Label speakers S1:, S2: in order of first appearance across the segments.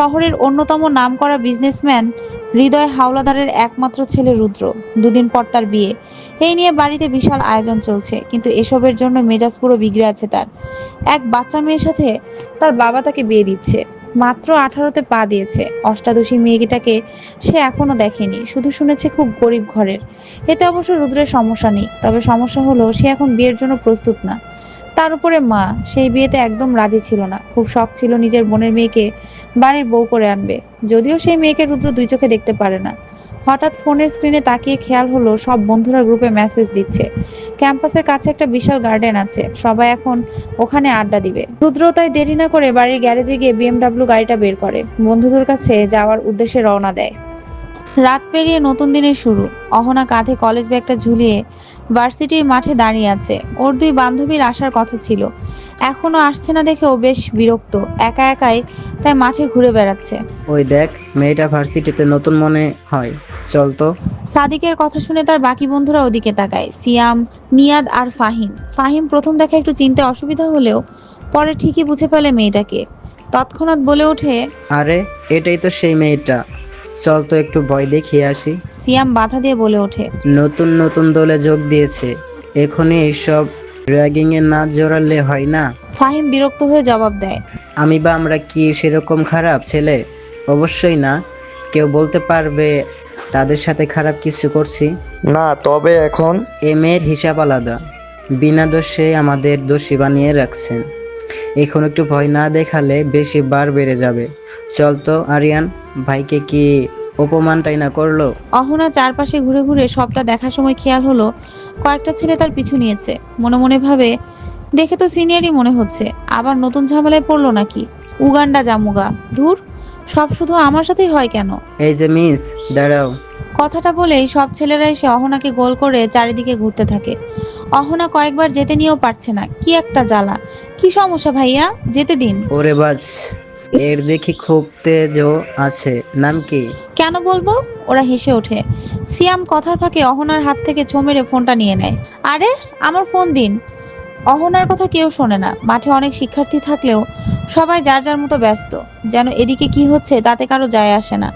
S1: শহরের অন্যতম নামকরা বিজনেসম্যান হৃদয় হাওলাদারের একমাত্র ছেলে রুদ্র। দুদিন পর তার বিয়ে। এই নিয়ে বাড়িতে বিশাল আয়োজন চলছে, কিন্তু এসবের জন্য মেজাজ পুরো বিগড়ে আছে তার। এক বাচ্চা মেয়ের সাথে তার বাবা তাকে বিয়ে দিচ্ছে। মাত্র আঠারোতে পা দিয়েছে। অষ্টাদশী মেয়েটাকে সে এখনও দেখেনি। শুধু শুনেছে খুব গরিব ঘরের। এতে অবশ্য রুদ্রের সমস্যা নেই, তবে সমস্যা হলো সে এখন বিয়ের জন্য প্রস্তুত না। তার উপরে মা। সেই বিয়েতে একদম রাজি ছিল না। খুব শখ ছিল নিজের বোনের মেয়েকে বাড়ির বউ করে আনবে। যদিও সেই মেয়েকে রুদ্র দুই চোখে দেখতে পারে না। হঠাৎ ফোনের স্ক্রিনে তাকিয়ে খেয়াল হলো, সব বন্ধুরা গ্রুপে মেসেজ দিচ্ছে। ক্যাম্পাসের কাছে একটা বিশাল গার্ডেন আছে, সবাই এখন ওখানে আড্ডা দিবে। রুদ্র তাই দেরি না করে বাড়ির গ্যারেজে গিয়ে বিএমডাব্লিউ গাড়িটা বের করে। বন্ধুদের কাছে যাওয়ার উদ্দেশ্যে রওনা দেয়। রাত পেরিয়ে নতুন দিনের শুরু। অহনা কাঁধে কলেজ ব্যাগটা ঝুলিয়ে ভার্সিটির মাঠে দাঁড়িয়ে আছে। ওর দুই বান্ধবীর আসার কথা ছিল। এখনও আসছে না দেখে ও বেশ বিরক্ত। একা একাই তাই মাঠে ঘুরে বেড়াচ্ছে।
S2: ওই দেখ মেয়েটা ভার্সিটিতে নতুন মনে হয়। চল তো।
S1: সাদিকের কথা শুনে তার বাকি বন্ধুরা ওদিকে তাকায়। সিয়াম নিয়াদ আর ফাহিম। ফাহিম প্রথম দেখা একটু চিনতে অসুবিধা হলেও পরে ঠিকই বুঝে ফেলে মেয়েটাকে। তৎক্ষণাৎ বলে ওঠে
S2: আরে এটাই তো সেই মেয়েটা। চল তো একটু ভয় দেখিয়ে আসি।
S1: সিয়াম বাধা দিয়ে বলে ওঠে।
S2: নতুন নতুন দলে যোগ দিয়েছে। এখনই এইসব র্যাগিং এ না জড়ালে হয় না।
S1: ফাহিম বিরক্ত হয়ে জবাব দেয়।
S2: আমি বা আমরা কি সেরকম খারাপ ছেলে? অবশ্যই না। কেউ বলতে পারবে তাদের সাথে খারাপ কিছু করছি।
S3: না তবে এখন
S2: এ মেয়ের হিসাব আলাদা। বিনা দোষে আমাদের দোষী বানিয়ে রাখছেন। এখন একটু ভয় না দেখালে বেশি বার বেড়ে যাবে। চল তো আরিয়ান ভাইকে কি অপমানটাই না করল?
S1: অহনা চারপাশে ঘুরে ঘুরে সবটা দেখার সময় খেয়াল হলো কয়েকটা ছেলে তার পিছু নিয়েছে। মনে মনে ভাবে দেখে তো সিনিয়রই মনে হচ্ছে আবার নতুন ঝামেলায় পড়ল নাকি? উগান্ডা জামুগা ধুর সব শুধু আমার সাথেই হয় কেন?
S2: এই যে মিস দাঁড়াও।
S1: কথাটা বলেই সব ছেলেরা এসে অহনাকে গোল করে চারিদিকে ঘুরতে থাকে। অহনা কয়েকবার যেতে নিয়েও পারছে না। কি একটা জ্বালা। কি সমস্যা ভাইয়া? যেতে দিন।
S2: ওরে বাসের দেখি খুব তেজও আছে। নাম কি?
S1: কেন বলব? ওরা হেসে ওঠে। সিয়াম কথার ফাঁকে অহনার হাত থেকে ছো মেরে ফোনটা নিয়ে নেয়। আরে আমার ফোন দিন। অহনার কথা কেউ শোনে না। মাঠে অনেক শিক্ষার্থী থাকলেও সবাই যার যার মতো ব্যস্ত। যেন এদিকে কি হচ্ছে তাতে কারও যায় আসে না।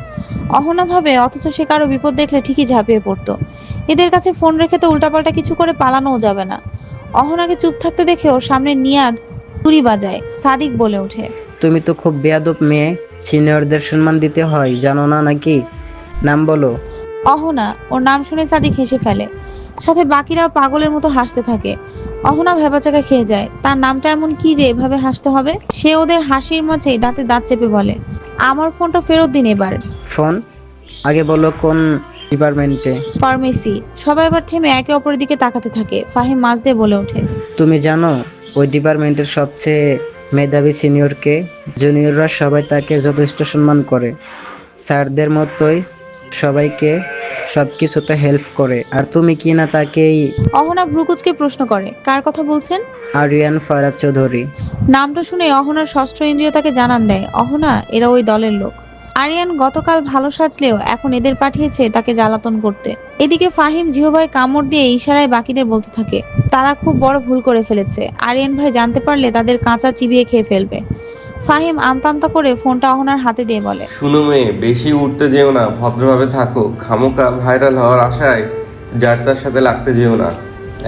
S1: অহনা ভাবে অথচ সে কারও বিপদ দেখলে ঠিকই ঝাঁপিয়ে পড়তো। এদের কাছে ফোন রেখে তো উল্টাপাল্টা কিছু করে পালানোও যাবে না। অহনাকে চুপ থাকতে দেখে ওর সামনে নিয়াদ তুড়ি বাজায় সাদিক বলে ওঠে।
S2: তুমি তো খুব বেয়াদব মেয়ে সিনিয়রদের সম্মান দিতে হয় জানো না নাকি? নাম বলো।
S1: অহনা ওর নাম শুনে সাদিক হেসে ফেলে। সাথে বাকিরাও পাগলের মতো হাসতে থাকে। অহনা ভেবাচাকা খেয়ে যায় তার নামটা এমন কি যে এভাবে হাসতে হবে? সে ওদের হাসির মাঝেই দাঁতে দাঁত চেপে বলে আমার ফোনটা ফেরত দিন এবার।
S2: ফোন? আগে বলো কোন ডিপার্টমেন্টে?
S1: ফার্মেসি। সবাই এবার থেমে একে অপরের দিকে তাকাতে থাকে। ফাহিম মাছ দিয়ে বলে ওঠে।
S2: তুমি জানো ওই ডিপার্টমেন্টের সবচেয়ে মেধাবী সিনিয়রকে জুনিয়ররা সবাই তাকে যথেষ্ট সম্মান করে। স্যারদের মতোই সবাইকে সব কিছুতে হেল্প করে। আর তুমি কি না তাকেই
S1: অহনা ভ্রুকুচকে প্রশ্ন করে কার কথা বলছেন?
S2: আরিয়ান ফারাজ চৌধুরী।
S1: নামটা শুনে অহনার ষষ্ঠ ইন্দ্রিয় তাকে জানান দেয় অহনা এরা ওই দলের লোক। আরিয়ান গতকাল ভালো সাজলেও এখন এদের পাঠিয়েছে তাকে জ্বালাতন করতে। এদিকে ফাহিম জিহবাই কামড় দিয়ে ইশারায় বাকিদের বলতে থাকে তারা খুব বড় ভুল করে ফেলেছে। আরিয়ান ভাই জানতে পারলে তাদের কাঁচা চিবিয়ে খেয়ে ফেলবে। ফাহিম আমতা আমতা করে ফোনটা অহনার হাতে দিয়ে বলে
S4: শুনো মেয়ে বেশি উঠতে যেও না ভদ্রভাবে থাকো। খামোকা ভাইরাল হওয়ার আশায় যার তার সাথে লাগতে যেও না।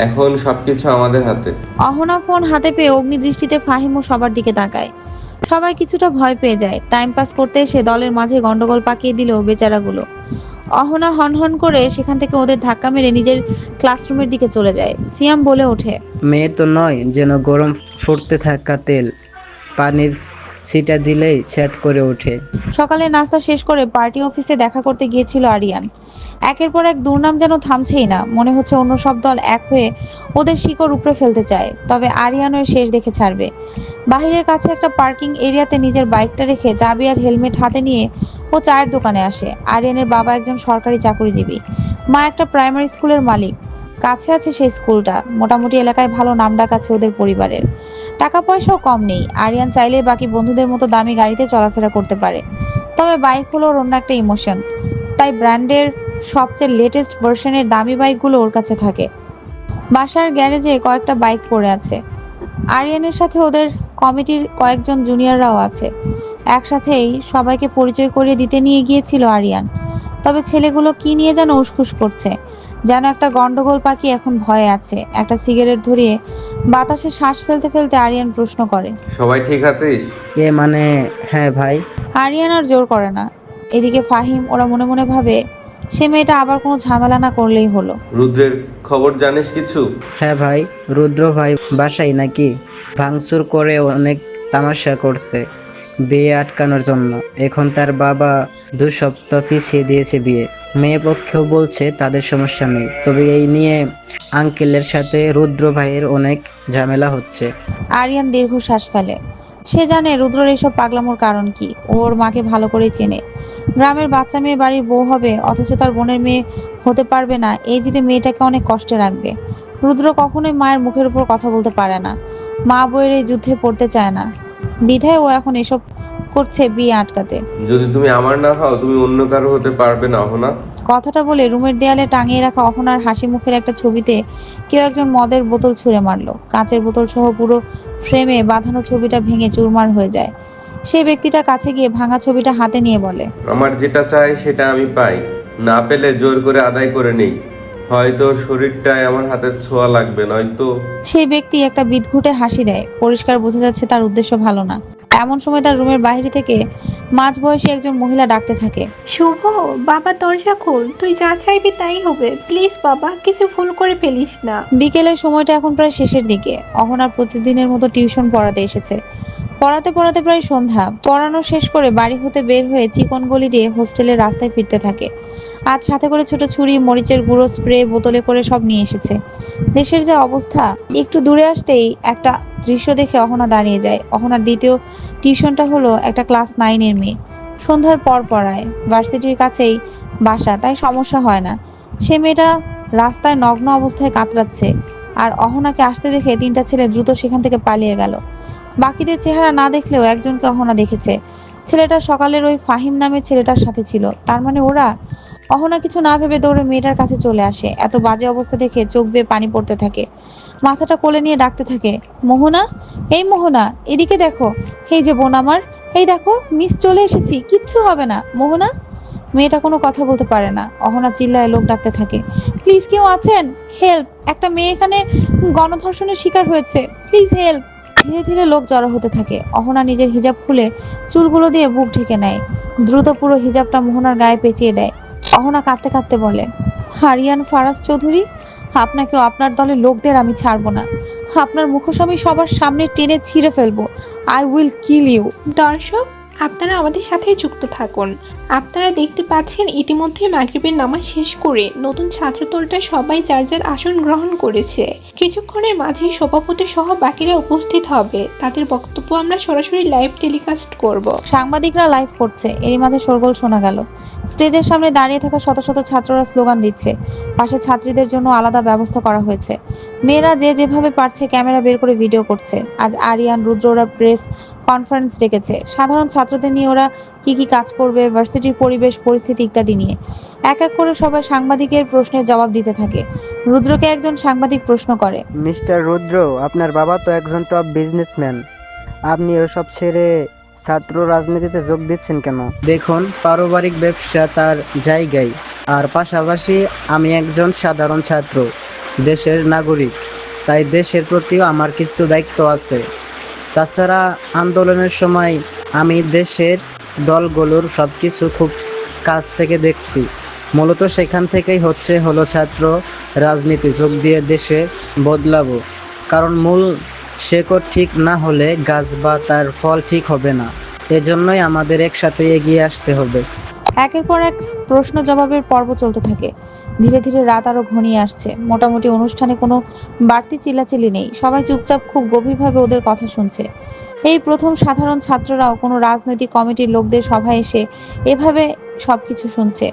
S4: এখন সবকিছু আমাদের হাতে।
S1: অহনা ফোন হাতে পেয়ে অগ্নিদৃষ্টিতে ফাহিম ও সবার দিকে তাকায়। সবাই কিছুটা ভয় পেয়ে যায়। টাইম পাস করতে এসে দলের মাঝে গন্ডগোল পাকিয়ে দিল বেচারাগুলো। অহনা হনহন করে সেখান থেকে ওদের ধাক্কা মেরে নিজের ক্লাসরুমের দিকে চলে যায়। সিয়াম বলে ওঠে
S2: মেয়ে তো নয় যেন গরম ফুটতে থাকা তেল পানির ছিটা দিলেই স্যাত করে ওঠে।
S1: সকালে নাস্তা শেষ করে পার্টি অফিসে দেখা করতে গিয়েছিল আরিয়ান। একের পর এক দুর্নাম যেন থামছেই না। মনে হচ্ছে অন্য সব দল এক হয়ে ওদের শিকড় উপড়ে ফেলতে চায়। তবে আরিয়ানের শেষ দেখে ছাড়বে। বাহিরের কাছে একটা পার্কিং এরিয়াতে নিজের বাইকটা রেখে চাবি আর হেলমেট হাতে নিয়ে ও চায়ের দোকানে আসে। আরিয়ানের বাবা একজন সরকারি চাকরিজীবী। মা একটা প্রাইমারি স্কুলের মালিক। কাছে আছে সেই স্কুলটা। মোটামুটি এলাকায় ভালো নাম ডাক আছে ওদের পরিবারের। টাকা পয়সাও কম নেই। আরিয়ান চাইলে বাকি বন্ধুদের মতো দামি গাড়িতে চলাফেরা করতে পারে। তবে বাইক হলো ওর অন্য একটা ইমোশন তাই ব্র্যান্ডের সবচেয়ে লেটেস্ট ভার্সনের দামি বাইকগুলো ওর কাছে থাকে। বাসার গ্যারেজে কয়েকটা বাইক পড়ে আছে। আরিয়ানের সাথে ওদের কমিটির কয়েকজন জুনিয়ররাও আছে। একসাথেই সবাইকে পরিচয় করিয়ে দিতে নিয়ে গিয়েছিল আরিয়ান। তবে ছেলেগুলো কি নিয়ে যেন উসখুস করছে। যেন একটা গন্ডগোল পাখি এখন ভয়ে আছে। একটা সিগারেট ধরিয়ে বাতাসে শ্বাস ফেলতে ফেলতে আরিয়ান প্রশ্ন করে।
S4: সবাই ঠিক আছিস?
S2: এ মানে হ্যাঁ ভাই।
S1: আরিয়ান আর জোর করে না। এদিকে ফাহিম ওরা মনে মনে ভাবে সে মেয়েটা আবার কোনো ঝামেলা না করলেই হলো।
S4: রুদ্রের খবর জানিস কিছু?
S2: হ্যাঁ ভাই রুদ্র ভাই বাসাই নাকি ভাঙচুর করে অনেক তামাশা করছে। বিয়ে আটকানোর জন্য। এখন তার বাবা দু সপ্তাহ পিছিয়ে দিয়েছে বিয়ে। মেয়ে পক্ষেও বলছে তাদের সমস্যা নেই। তবে এই নিয়ে আঙ্কেলের সাথে রুদ্র ভাইয়ের অনেক ঝামেলা হচ্ছে।
S1: আরিয়ান দীর্ঘশ্বাস ফেলে। সে জানে রুদ্রর এইসব পাগলামোর কারণ কি। ওর মাকে ভালো করেই চেনে। গ্রামের বাচ্চা মেয়ে বাড়ির বউ হবে, অথচ তার বোনের মেয়ে হতে পারবে না। এই জিতে মেয়েটাকে অনেক কষ্টে রাখবে। রুদ্র কখনোই মায়ের মুখের উপর কথা বলতে পারে না। মা বইয়ের এই যুদ্ধে পড়তে চায় না। বিধায় ও এখন এসব করছে বিয়ে আটকাতে।
S4: যদি তুমি আমার না হও তুমি অন্য কারও হতে পারবে না অহনা।
S1: কথাটা বলে রুমের দেয়ালে টাঙিয়ে রাখা অহনার হাসি মুখের একটা ছবিতে কেউ একজন মদের বোতল ছুঁড়ে মারলো। কাঁচের বোতল সহ পুরো ফ্রেমে বাঁধানো ছবিটা ভেঙে চুরমার হয়ে যায়। সেই ব্যক্তিটা কাছে গিয়ে ভাঙা ছবিটা হাতে নিয়ে বলে
S4: আমার যেটা চাই সেটা আমি পাই। না পেলে জোর করে আদায় করে নেই। হয়তো শরীরটায় আমার হাতের ছোঁয়া লাগবে নয়তো
S1: সেই ব্যক্তি একটা বিদঘুটে হাসি দেয়। পরিষ্কার বোঝা যাচ্ছে তার উদ্দেশ্য ভালো না। এমন সময় তার রুমের বাইরে থেকে মাঝ বয়সী একজন মহিলা ডাকতে থাকে।
S5: শুভ বাবা দরজা খোল তুই যা চাইবি তাই হবে। প্লিজ বাবা কিছু ভুল করে ফেলিস না।
S1: বিকেলের সময়টা এখন প্রায় শেষের দিকে। অহনার প্রতিদিনের মতো টিউশন পড়াতে এসেছে। পড়াতে পড়াতে প্রায় সন্ধ্যা। পড়ানো শেষ করে বাড়ি হতে বের হয়ে চিকন গলি দিয়ে হোস্টেলের রাস্তায় ফিরতে থাকে। আজ সাথে করে ছোট ছুরি, মরিচের গুঁড়ো, স্প্রে, বোতলে করে সব নিয়ে এসেছে। দেশের যে অবস্থা, একটু দূরে আসতেই একটা দৃশ্য দেখে অহনা দাঁড়িয়ে যায়। অহনার দ্বিতীয় টিউশনটা হলো একটা ক্লাস নাইনের মেয়ে। সন্ধ্যার পর পড়ায় ভার্সিটির কাছেই বাসা, তাই সমস্যা হয় না। সে মেয়েটা রাস্তায় নগ্ন অবস্থায় কাতরাচ্ছে আর অহনাকে আসতে দেখে তিনটা ছেলে দ্রুত সেখান থেকে পালিয়ে গেল। বাকিদের চেহারা না দেখলেও একজনকে অহনা দেখেছে। ছেলেটা সকালের ওই ফাহিম নামের ছেলেটার সাথে ছিল। তার মানে ওরা অহনা কিছু না ভেবে দৌড়ে মেয়েটার কাছে চলে আসে। এত বাজে অবস্থা দেখে চোখ বেয়ে পানি পড়তে থাকে। মাথাটা কোলে নিয়ে ডাকতে থাকে, মোহনা? এই মোহনা, এদিকে দেখো। এই যে বোন আমার, এই দেখো মিস চলে এসেছি, কিচ্ছু হবে না। মোহনা? মেয়েটা কোনো কথা বলতে পারে না। অহনা চিল্লায় লোক ডাকতে থাকে, প্লিজ কেউ আছেন? হেল্প, একটা মেয়ে এখানে গণধর্ষণের শিকার হয়েছে। Please help. ধীরে ধীরে লোক জড়ো হতে থাকে। অহনা নিজের হিজাব খুলে চুলগুলো দিয়ে বুক ঢেকে নেয়। দ্রুত পুরো হিজাবটা মোহনার গায়ে পেঁচিয়ে দেয়। অহনা কাঁদতে কাঁদতে বলে, হারিয়ান ফারাজ চৌধুরী, আপনাকে আপনার দলের লোকদের আমি ছাড়বো না। আপনার মুখোশ আমি সবার সামনে টেনে ছিঁড়ে ফেলব। I will kill you.
S5: দর্শক, আপনারা আমাদের সাথে যুক্ত থাকুন। আপনারা দেখতে পাচ্ছেন ইতিমধ্যে মাগরিবের নামাজ শেষ করে নতুন ছাত্রদলটা সবাই যার যার আসন গ্রহণ করেছে। কিছুক্ষণের মাঝেই সভাপতি সহ বাকিরা উপস্থিত হবে। তাদের বক্তব্য আমরা সরাসরি লাইভ টেলিকাস্ট করব।
S1: সাংবাদিকরা লাইভ করছে। এরই মাঝে শোরগোল শোনা গেল। স্টেজের সামনে দাঁড়িয়ে থাকা শত শত ছাত্ররা স্লোগান দিচ্ছে। পাশে ছাত্রীদের জন্য আলাদা ব্যবস্থা করা হয়েছে। মেয়েরা যে যেভাবে পারছে ক্যামেরা বের করে ভিডিও করছে। আজ আরিয়ান রুদ্ররা প্রেস কনফারেন্স ডেকেছে। সাধারণ ছাত্রদের নিয়ে ওরা কি কি কাজ করবে ভার্সিটির পরিবেশ, পরিস্থিতি ইত্যাদি নিয়ে। এক এক করে সবাই সাংবাদিকের প্রশ্নের জবাব দিতে থাকে। রুদ্রকে একজন সাংবাদিক প্রশ্ন করে।
S2: মিস্টার রুদ্র, আপনার বাবা তো একজন টপ বিজনেসম্যান আপনি ওসব ছেড়ে ছাত্র রাজনীতিতে যোগ দিচ্ছেন কেন? দেখুন, পারিবারিক ব্যবসা তার জায়গায়। আর পাশাপাশি আমি একজন সাধারণ ছাত্র, দেশের নাগরিক। তাই দেশের প্রতিও আমার কিছু দায়িত্ব আছে। তাছাড়া আন্দোলনের সময় আমি দেশের দলগুলোর সব কিছু খুব কাছ থেকে দেখছি। মূলত সেখান থেকেই হচ্ছে হলো ছাত্র রাজনীতি যোগ দিয়ে দেশে বদলাবো। কারণ মূল শেকড় ঠিক না হলে গাছ বা তার ফল ঠিক হবে না। এজন্যই আমাদের একসাথে এগিয়ে আসতে হবে।
S1: একের পর এক প্রশ্ন জবাবের পর্ব চলতে থাকে। ধীরে ধীরে রাত আরও ঘনিয়ে আসছে। মোটামুটি অনুষ্ঠানে কোনো বাড়তি চিল্লাচিল্লি নেই। সবাই চুপচাপ খুব গভীরভাবে ওদের কথা শুনছে। এই প্রথম সাধারণ ছাত্ররাও কোনো রাজনৈতিক কমিটির লোকদের সভায় এসে এভাবে সবকিছু শুনছে।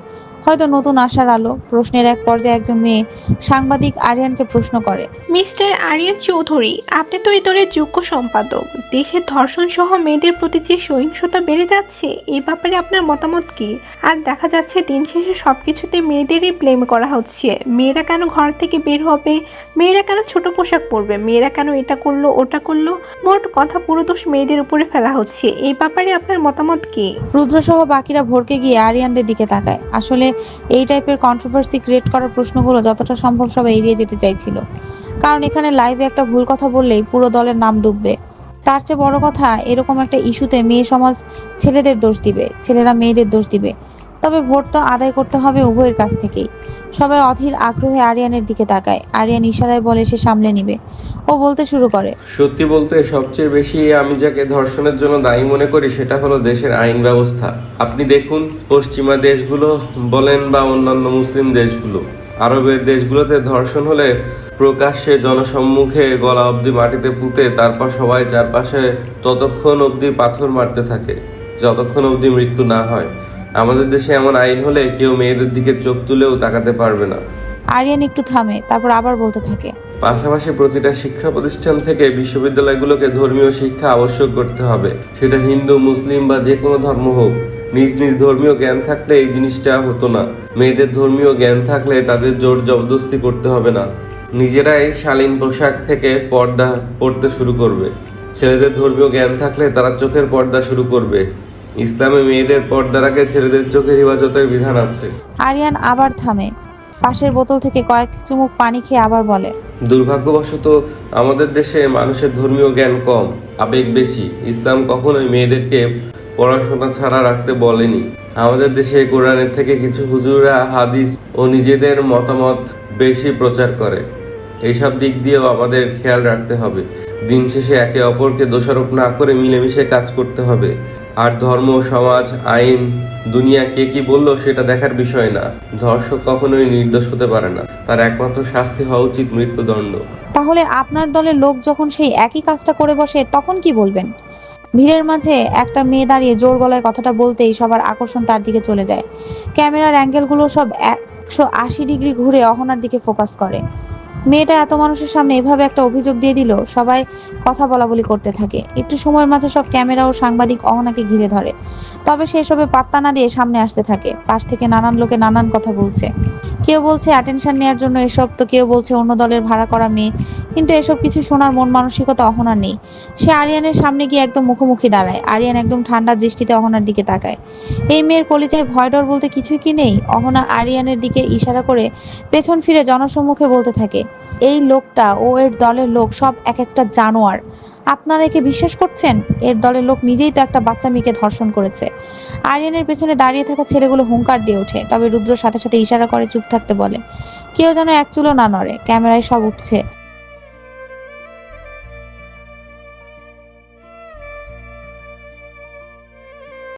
S1: হয়তো নতুন আশার আলো। প্রশ্নের এক পর্যায়ে একজন মেয়ে সাংবাদিক আরিয়ানকে প্রশ্ন করে।
S5: মিস্টার আরিয়ান চৌধুরী আপনি তো এই দলের যোগ্য সম্পাদক। দেশের ধর্ষণ সহ মেয়েদের প্রতি যে সহিংসতা বেড়ে যাচ্ছে এই ব্যাপারে আপনার মতামত কি? আর দেখা যাচ্ছে দিন শেষে সবকিছুতে মেয়েদেরই ব্লেম করা হচ্ছে। মেয়েরা কেন ঘর থেকে বের হবে? মেয়েরা কেন ছোট পোশাক পরবে? মেয়েরা কেন এটা করল ওটা করল? মোট কথা পুরো দোষ মেয়েদের উপরে ফেলা হচ্ছে। এই ব্যাপারে আপনার মতামত কি?
S1: রুদ্রসহ বাকিরা ভরকে গিয়ে আরিয়ানদের দিকে তাকায়। আসলে এই টাইপের কন্ট্রোভার্সি ক্রিয়েট করার প্রশ্নগুলো যতটা সম্ভব সবাই এড়িয়ে যেতে চাইছিল। কারণ এখানে লাইভে একটা ভুল কথা বললেই পুরো দলের নাম ডুববে। তার চেয়ে বড় কথা, এরকম একটা ইস্যুতে মেয়ে সমাজ ছেলেদের দোষ দিবে, ছেলেরা মেয়েদের দোষ দিবে। তবে ভোট তো আদায় করতে হবে উভয়ের কাছ থেকেই। সবাই অধীর আগ্রহে আরিয়ানের দিকে তাকায়। আরিয়ান ইশারায় বলে, সে সামলে নিবে। ও বলতে শুরু করে।
S4: সত্যি বলতে, সবচেয়ে বেশি আমি যাকে ধর্ষণের জন্য দায়ী মনে করি, সেটা হলো দেশের আইন ব্যবস্থা। আপনি দেখুন, পশ্চিমা দেশগুলো বলেন বা অন্যান্য মুসলিম দেশগুলো, আরবের দেশগুলোতে ধর্ষণ হলে প্রকাশ্যে জনসম্মুখে গলা অবধি মাটিতে পুঁতে তারপর সবাই চারপাশে ততক্ষণ অবধি পাথর মারতে থাকে, যতক্ষণ অবধি মৃত্যু না হয়। আমাদের দেশে এমন আইন হলে কেউ মেয়েদের দিকে চোখ তুলেও তাকাতে পারবে না।
S1: আরিয়ান একটু থামে তারপর আবার বলতে থাকে।
S4: পাশাপাশি প্রতিটা শিক্ষা প্রতিষ্ঠান থেকে বিশ্ববিদ্যালয়গুলোকে ধর্মীয় শিক্ষা আবশ্যক করতে হবে। সেটা হিন্দু মুসলিম বা যে কোনো ধর্ম হোক। নিজ নিজ ধর্মীয় জ্ঞান থাকলে এই জিনিসটা হতো না। মেয়েদের ধর্মীয় জ্ঞান থাকলে তাদের জোর জবরদস্তি করতে হবে না। নিজেরাই শালীন পোশাক থেকে পর্দা পড়তে শুরু করবে। ছেলেদের ধর্মীয় জ্ঞান থাকলে তারা চোখের পর্দা শুরু করবে। ইসলামে মেয়েদের পর্দার আগে ছেলেদের চোখের হেফাজতের বিধান আছে।
S1: আরিয়ান আবার থামে। পাশের বোতল থেকে কয়েক চুমুক পানি খেয়ে আবার বলে
S4: দুর্ভাগ্যবশত আমাদের দেশে মানুষের ধর্মীয় জ্ঞান কম আবেগ বেশি। ইসলাম কখনোই মেয়েদেরকে পড়াশোনা ছাড়া রাখতে বলেনি। আমাদের দেশে কোরআনের থেকে কিছু হুজুরা হাদিস ও নিজেদের মতামত বেশি প্রচার করে। এইসব দিক দিয়েও আমাদের খেয়াল রাখতে হবে। দিন শেষে একে অপরকে দোষারোপ না করে মিলেমিশে কাজ করতে হবে। আর ধর্ম, সমাজ, আইন, দুনিয়া কে কি বলল সেটা দেখার বিষয় না। ধর্ষক কখনোই নির্দোষ হতে পারে না। তার একমাত্র শাস্তি হওয়া উচিত মৃত্যুদণ্ড।
S1: তাহলে আপনার দলের লোক যখন সেই একই কাজটা করে বসে, তখন কি বলবেন? ভিড়ের মাঝে একটা মেয়ে দাঁড়িয়ে জোর গলায় কথাটা বলতেই সবার আকর্ষণ তার দিকে চলে যায়। ক্যামেরার অ্যাঙ্গেলগুলো সব একশো আশি ডিগ্রি ঘুরে অহনার দিকে ফোকাস করে। মেয়েটা এত মানুষের সামনে এভাবে একটা অভিযোগ দিয়ে দিল, সবাই কথা বলা বলি করতে থাকে। একটু সময়ের মাঝে সব ক্যামেরা ও সাংবাদিক অহনাকে ঘিরে ধরে। তবে সে সবে পাত্তা না দিয়ে সামনে আসতে থাকে। পাশ থেকে নানান লোকে নানান কথা বলছে। কেউ বলছে অ্যাটেনশন নেওয়ার জন্য এসব, তো কেউ বলছে অন্য দলের ভাড়া করা মেয়ে। কিন্তু এসব কিছু শোনার মন মানসিকতা অহনার নেই। সে আরিয়ানের সামনে গিয়ে একদম মুখোমুখি দাঁড়ায়। আরিয়ান একদম ঠান্ডা দৃষ্টিতে অহনার দিকে তাকায়। এই মেয়ের কলিজায় ভয় ডর বলতে কিছুই কি নেই? অহনা আরিয়ানের দিকে ইশারা করে পেছন ফিরে জনসম্মুখে বলতে থাকে এই লোকটা ও এর দলের লোক সব এক একটা জানোয়ার। আপনারা একে বিশ্বাস করছেন? এর দলের লোক নিজেই তো একটা বাচ্চা মেয়েকে ধর্ষণ করেছে। আরিয়ানের পেছনে দাঁড়িয়ে থাকা ছেলেগুলো হুঙ্কার দিয়ে ওঠে, তবে রুদ্র সাথে সাথে ইশারা করে চুপ থাকতে বলে, কেউ যেন এক চুলো না নড়ে, ক্যামেরায় সব উঠছে।